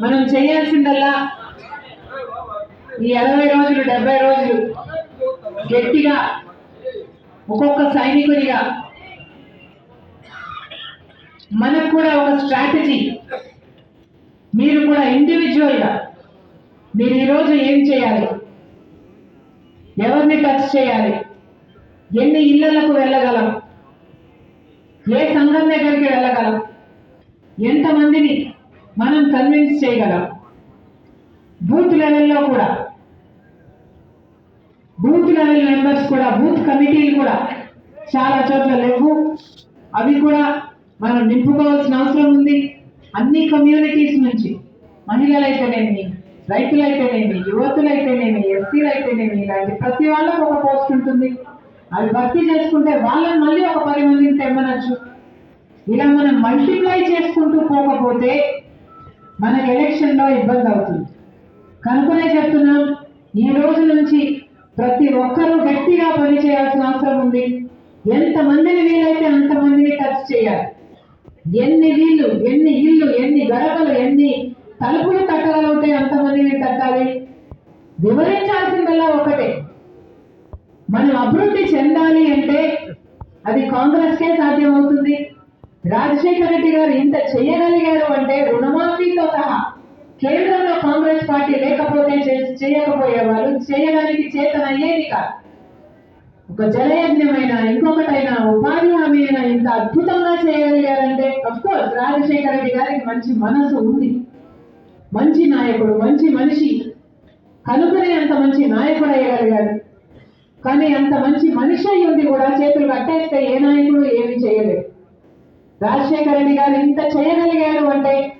మనం చేయాల్సిందల్లా ఈ అరవై రోజులు డెబ్బై రోజులు గట్టిగా ఒక్కొక్క సైనికుడిగా మనకు కూడా ఒక స్ట్రాటజీ మీరు కూడా ఇండివిజువల్గా మీరు ఈరోజు ఏం చేయాలి? ఎవరిని టచ్ చేయాలి? ఎన్ని ఇళ్ళకు వెళ్ళగలం? ఏ సంఘం దగ్గరికి వెళ్ళగలం? ఎంతమందిని మనం కన్విన్స్ చేయగలం. బూత్ లెవెల్లో కూడా. బూత్ లెవెల్ మెంబర్స్ కూడా బూత్ కమిటీలు కూడా చాలా చోట్ల లేవు. అవి కూడా మనం నింపుకోవాల్సిన అవసరం ఉంది. అన్ని కమ్యూనిటీస్ నుంచి మహిళలైతేనేమి రైతులైతేనేమి యువతులైతేనేమి ఎస్సీలైతేనేమి ఇలాంటి ప్రతి వాళ్ళకు ఒక పోస్ట్ ఉంటుంది. అవి భర్తీ చేసుకుంటే వాళ్ళని మళ్ళీ ఒక పది మందిని తెమ్మనొచ్చు. ఇలా మనం మల్టిప్లై చేసుకుంటూ పోకపోతే మన ఎలక్షన్లో ఇబ్బంది అవుతుంది. కనుకనే చెప్తున్నాం ఈ రోజు నుంచి ప్రతి ఒక్కరూ గట్టిగా పని చేయాల్సిన అవసరం ఉంది. ఎంతమందిని వీలైతే అంతమందిని టచ్ చేయాలి. ఎన్ని వీళ్ళు ఎన్ని ఇల్లు ఎన్ని గడపలు ఎన్ని తలుపులు తట్టగలిగితే అంతమందిని తట్టాలి. వివరించాల్సిందల్లా ఒకటే. మనం అభివృద్ధి చెందాలి అంటే అది కాంగ్రెస్కే సాధ్యమవుతుంది. రాజశేఖర రెడ్డి గారు ఇంత చేయగలిగారు అంటే రుణమాఫీతో సహా కేంద్రంలో కాంగ్రెస్ పార్టీ లేకపోతే చే- చేయకపోయేవారు చేయడానికి చేతనయ్యేది కాదు. ఒక జలయజ్ఞమైన ఇంకొకటైనా ఉపాధి హామీ అయినా ఇంత అద్భుతంగా చేయగలిగారంటే అఫ్ కోర్స్ రాజశేఖర రెడ్డి గారికి మంచి మనసు ఉంది. మంచి నాయకుడు మంచి మనిషి కనుకనే అంత మంచి నాయకుడు అయ్యగలిగారు కానీ అంత మంచి మనిషి అయి ఉండి కూడా చేతులు కట్టేస్తే ఏ నాయకుడు ఏమీ చేయలేదు. రాజశేఖర రెడ్డి గారు ఇంత చేయగలిగారు అంటే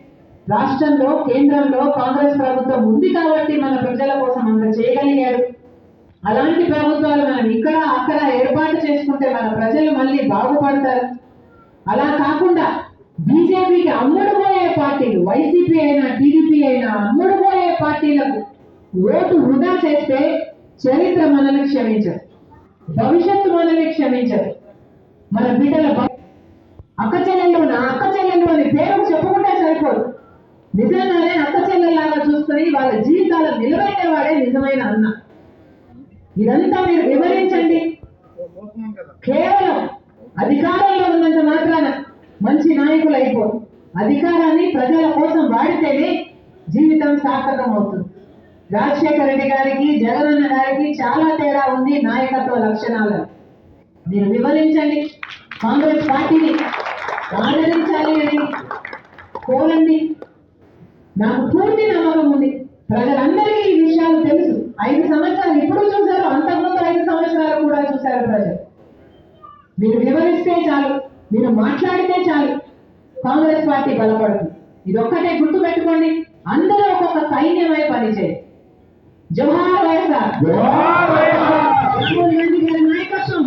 రాష్ట్రంలో కేంద్రంలో కాంగ్రెస్ ప్రభుత్వం ఉంది కాబట్టి మన ప్రజల కోసం అంత చేయగలిగారు. అలాంటి ప్రభుత్వాలు మనం ఇక్కడ అక్కడ ఏర్పాటు చేసుకుంటే మన ప్రజలు మళ్ళీ బాగుపడతారు. అలా కాకుండా బీజేపీకి అమ్ముడుపోయే పార్టీలు వైసీపీ అయినా టీడీపీ అయినా అమ్ముడుపోయే పార్టీలకు ఓటు వృధా చేస్తే చరిత్ర మనల్ని క్షమించదు. భవిష్యత్తు మనల్ని క్షమించదు. మన బిడ్డల అక్క చెల్లెళ్ళు నా అక్క చెల్లెళ్ళు అని పేరు చెప్పుకుంటే సరిపోదు. నిజంగానే అక్క చెల్లెల్లాగా చూసుకుని వాళ్ళ జీవితాలు నిలబెట్టేవాడే నిజమైన అన్న. ఇదంతా మీరు వివరించండి. కేవలం అధికారంలో ఉన్నంత మాత్రాన మంచి నాయకులు అయిపోరు. అధికారాన్ని ప్రజల కోసం వాడితేనే జీవితం సార్థకం అవుతుంది. రాజశేఖర రెడ్డి గారికి జగనన్న గారికి చాలా తేడా ఉంది నాయకత్వ లక్షణాలు. మీరు వివరించండి. కాంగ్రెస్ పార్టీని ఆదరించాలి అని. కోరండి నాకు పూర్తి నమ్మకం ఉంది. ప్రజలందరికీ ఈ విషయాలు తెలుసు. ఐదు సంవత్సరాలు ఇప్పుడు చూశారు అంతకుముందు ఐదు సంవత్సరాలు కూడా చూశారు ప్రజలు. మీరు వివరిస్తే చాలు మీరు మాట్లాడితే చాలు. కాంగ్రెస్ పార్టీ బలపడుతుంది. ఇది ఒక్కటే గుర్తు పెట్టుకోండి. అందరూ ఒక్కొక్క సైన్యమై పనిచేయండి. జోహార్ వైఎస్ఆర్. నాయకత్వం